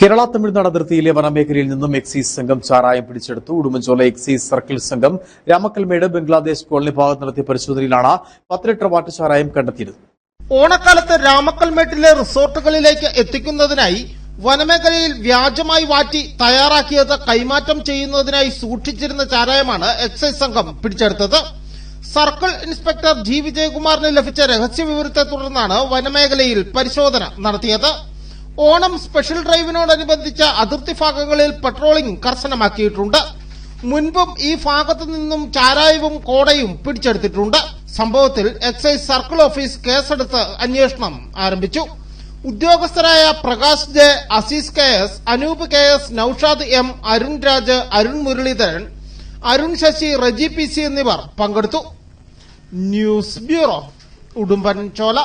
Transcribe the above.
കേരള തമിഴ്നാട് അതിർത്തിയിലെ വനമേഖലയിൽ നിന്നും എക്സൈസ് സംഘം ചാരായം പിടിച്ചെടുത്തു. ഉടുമ്പൻചോല എക്സൈസ് സർക്കിൾ സംഘം രാമക്കൽമേട് ബംഗ്ലാദേശ് കോളനി ഭാഗത്ത് നടത്തിയ പരിശോധനയിലാണ് പത്ത് ലിറ്റർ വാട്ട് ചാരായം കണ്ടെത്തിയത്. ഓണക്കാലത്ത് രാമക്കൽമേട്ടിലെ റിസോർട്ടുകളിലേക്ക് എത്തിക്കുന്നതിനായി വനമേഖലയിൽ വ്യാജമായി വാറ്റി തയ്യാറാക്കിയത് കൈമാറ്റം ചെയ്യുന്നതിനായി സൂക്ഷിച്ചിരുന്ന ചാരായമാണ് എക്സൈസ് സംഘം പിടിച്ചെടുത്തത്. Circle inspector G. വിജയകുമാറിന് ലഭിച്ച രഹസ്യ വിവരത്തെ തുടർന്നാണ് വനമേഖലയിൽ പരിശോധന നടത്തിയത്. ഓണം സ്പെഷ്യൽ ഡ്രൈവിനോടനുബന്ധിച്ച അതിർത്തി ഭാഗങ്ങളിൽ പട്രോളിംഗ് കർശനമാക്കിയിട്ടുണ്ട്. മുൻപും ഈ ഭാഗത്തു നിന്നും ചാരായവും കോടയും പിടിച്ചെടുത്തിട്ടുണ്ട്. സംഭവത്തിൽ എക്സൈസ് സർക്കിൾ ഓഫീസ് കേസെടുത്ത് അന്വേഷണം ആരംഭിച്ചു. ഉദ്യോഗസ്ഥരായ Prakash J Azeez K S Anoop K S Noushad M Arun Raj Arun Muraleedharan Arun Sasi Reji P C എന്നിവർ പങ്കെടുത്തു. News bureau Udumbanchola.